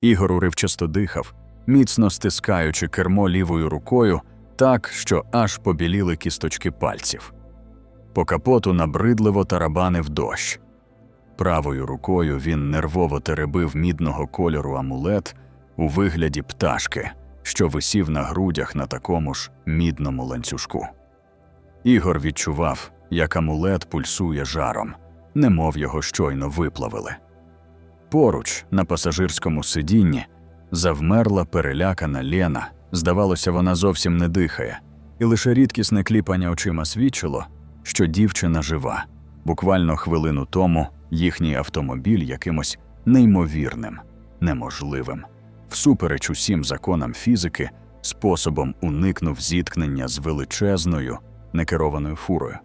Ігор уривчасто дихав, міцно стискаючи кермо лівою рукою так, що аж побіліли кісточки пальців. По капоту набридливо тарабанив дощ. Правою рукою він нервово теребив мідного кольору амулет у вигляді пташки, що висів на грудях на такому ж мідному ланцюжку. Ігор відчував, як амулет пульсує жаром, немов його щойно виплавили. Поруч, на пасажирському сидінні, завмерла перелякана Лена. Здавалося, вона зовсім не дихає, і лише рідкісне кліпання очима свідчило, що дівчина жива. Буквально хвилину тому їхній автомобіль якимось неймовірним, неможливим, всупереч усім законам фізики, способом уникнув зіткнення з величезною некерованою фурою,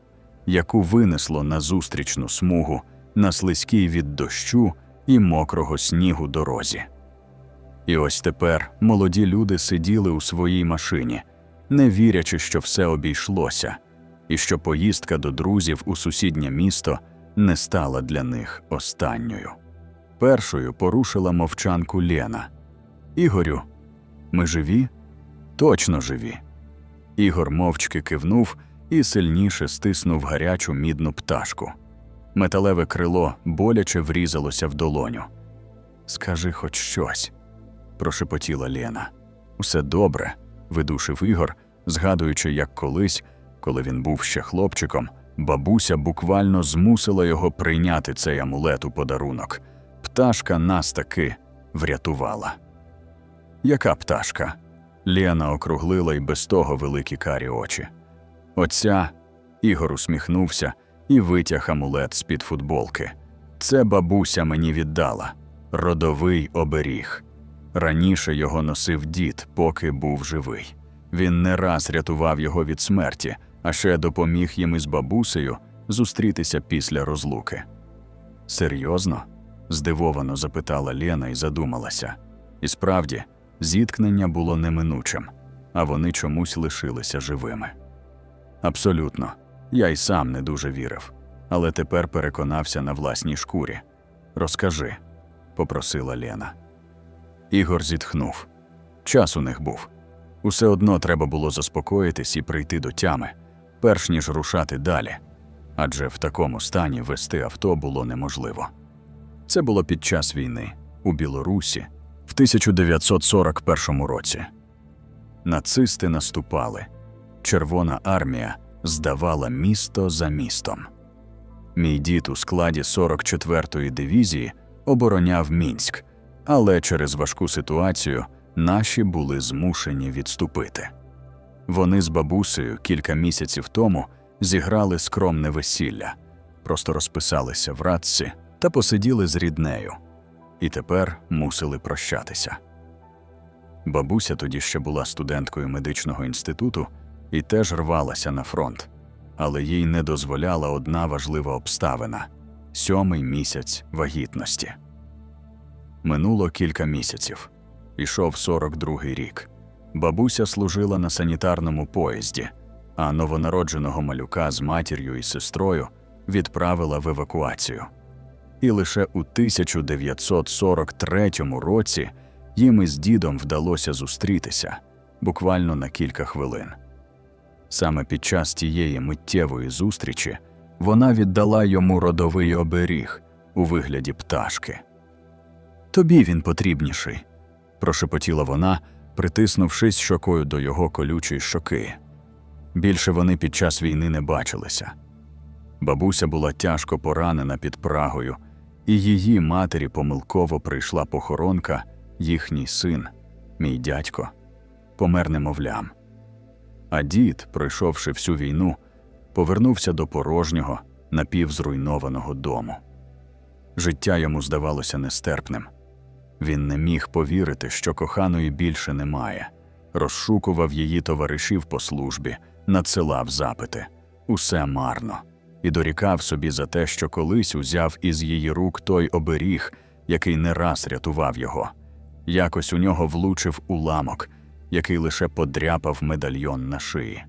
яку винесло на зустрічну смугу на слизькій від дощу і мокрого снігу дорозі. І ось тепер молоді люди сиділи у своїй машині, не вірячи, що все обійшлося, і що поїздка до друзів у сусіднє місто не стала для них останньою. Першою порушила мовчанку Лена. Ігорю, ми живі? Точно живі. Ігор мовчки кивнув і сильніше стиснув гарячу мідну пташку. Металеве крило боляче врізалося в долоню. Скажи хоч щось, прошепотіла Лена. Усе добре, видушив Ігор, згадуючи, як колись, коли він був ще хлопчиком, бабуся буквально змусила його прийняти цей амулет у подарунок. Пташка нас таки врятувала. Яка пташка? Лена округлила й без того великі карі очі. Оця Ігор усміхнувся і витяг амулет з-під футболки. Це бабуся мені віддала родовий оберіг. Раніше його носив дід, поки був живий. Він не раз рятував його від смерті, а ще допоміг їм із бабусею зустрітися після розлуки. Серйозно? здивовано запитала Лена і задумалася. І справді, зіткнення було неминучим, а вони чомусь лишилися живими. Абсолютно, я й сам не дуже вірив, але тепер переконався на власній шкурі. Розкажи, попросила Лена. Ігор зітхнув. Час у них був. Усе одно треба було заспокоїтись і прийти до тями, перш ніж рушати далі. Адже в такому стані вести авто було неможливо. Це було під час війни у Білорусі в 1941 році. Нацисти наступали. Червона армія здавала місто за містом. Мій дід у складі 44-ї дивізії обороняв Мінськ, але через важку ситуацію наші були змушені відступити. Вони з бабусею кілька місяців тому зіграли скромне весілля, просто розписалися в радці та посиділи з ріднею, і тепер мусили прощатися. Бабуся тоді ще була студенткою медичного інституту і теж рвалася на фронт, але їй не дозволяла одна важлива обставина сьомий місяць вагітності. Минуло кілька місяців. Ішов 42-й рік. Бабуся служила на санітарному поїзді, а новонародженого малюка з матір'ю і сестрою відправила в евакуацію. І лише у 1943 році їм із дідом вдалося зустрітися буквально на кілька хвилин. Саме під час тієї миттєвої зустрічі вона віддала йому родовий оберіг у вигляді пташки. Тобі він потрібніший, прошепотіла вона, притиснувшись щокою до його колючої щоки. Більше вони під час війни не бачилися. Бабуся була тяжко поранена під Прагою, і її матері помилково прийшла похоронка, їхній син, мій дядько, помер немовлям. А дід, пройшовши всю війну, повернувся до порожнього, напівзруйнованого дому. Життя йому здавалося нестерпним. Він не міг повірити, що коханої більше немає, розшукував її товаришів по службі, надсилав запити усе марно, і дорікав собі за те, що колись узяв із її рук той оберіг, який не раз рятував його. Якось у нього влучив уламок, який лише подряпав медальйон на шиї.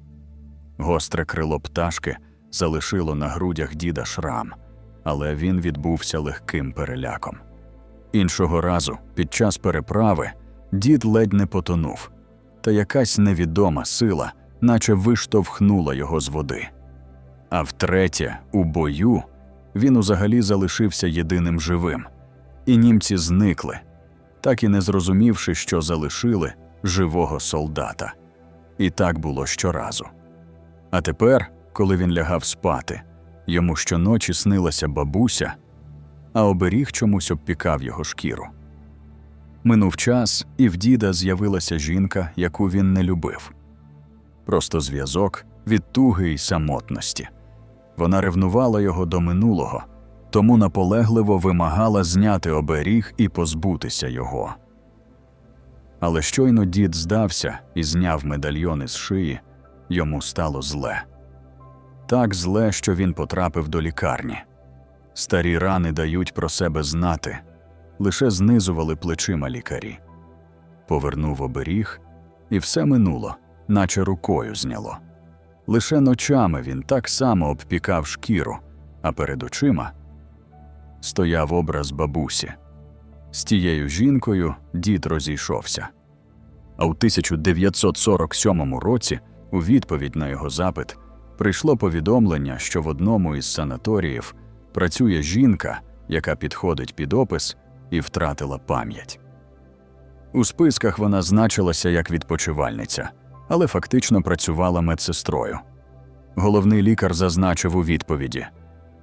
Гостре крило пташки залишило на грудях діда шрам, але він відбувся легким переляком. Іншого разу, під час переправи, дід ледь не потонув, та якась невідома сила, наче виштовхнула його з води. А втретє, у бою, він узагалі залишився єдиним живим, і німці зникли, так і не зрозумівши, що залишили живого солдата. І так було щоразу. А тепер, коли він лягав спати, йому щоночі снилася бабуся, а оберіг чомусь обпікав його шкіру. Минув час, і в діда з'явилася жінка, яку він не любив. Просто зв'язок від туги й самотності. Вона ревнувала його до минулого, тому наполегливо вимагала зняти оберіг і позбутися його. Але щойно дід здався і зняв медальйон із шиї, йому стало зле. Так зле, що він потрапив до лікарні. Старі рани дають про себе знати, лише знизували плечима лікарі. Повернув оберіг, і все минуло, наче рукою зняло. Лише ночами він так само обпікав шкіру, а перед очима стояв образ бабусі. З тією жінкою дід розійшовся. А у 1947 році, у відповідь на його запит, прийшло повідомлення, що в одному із санаторіїв працює жінка, яка підходить під опис і втратила пам'ять. У списках вона значилася як відпочивальниця, але фактично працювала медсестрою. Головний лікар зазначив у відповіді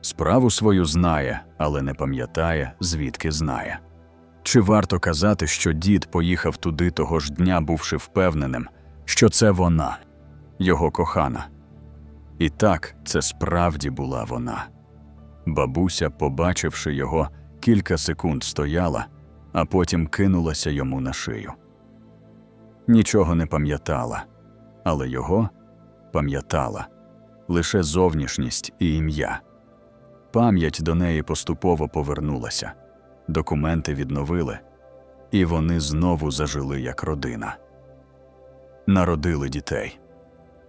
справу свою знає, але не пам'ятає, звідки знає. Чи варто казати, що дід поїхав туди того ж дня, бувши впевненим, що це вона, його кохана? І так, це справді була вона. Бабуся, побачивши його, кілька секунд стояла, а потім кинулася йому на шию. Нічого не пам'ятала, але його пам'ятала лише зовнішність і ім'я. Пам'ять до неї поступово повернулася, документи відновили, і вони знову зажили як родина. Народили дітей.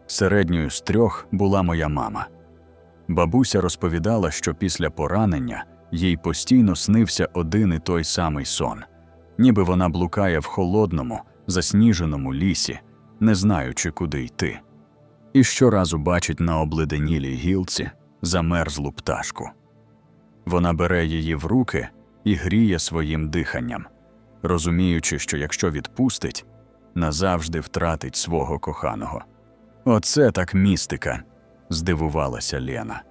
Середньою з трьох була моя мама. Бабуся розповідала, що після поранення їй постійно снився один і той самий сон, ніби вона блукає в холодному, засніженому лісі, не знаючи, куди йти. І щоразу бачить на обледенілій гілці замерзлу пташку. Вона бере її в руки і гріє своїм диханням, розуміючи, що якщо відпустить, назавжди втратить свого коханого. Оце так містика, здивувалася Лена.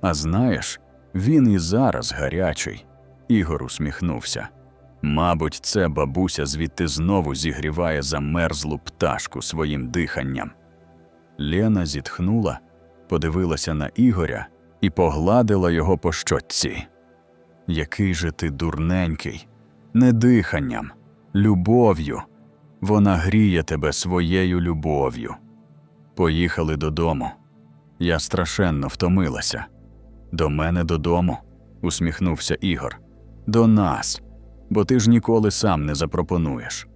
А знаєш, він і зараз гарячий. Ігор усміхнувся. Мабуть, це бабуся звідти знову зігріває замерзлу пташку своїм диханням. Лена зітхнула, подивилася на Ігоря і погладила його по щотці. Який же ти дурненький, не диханням, любов'ю. Вона гріє тебе своєю любов'ю. Поїхали додому. Я страшенно втомилася. До мене додому, усміхнувся Ігор. До нас, бо ти ж ніколи сам не запропонуєш.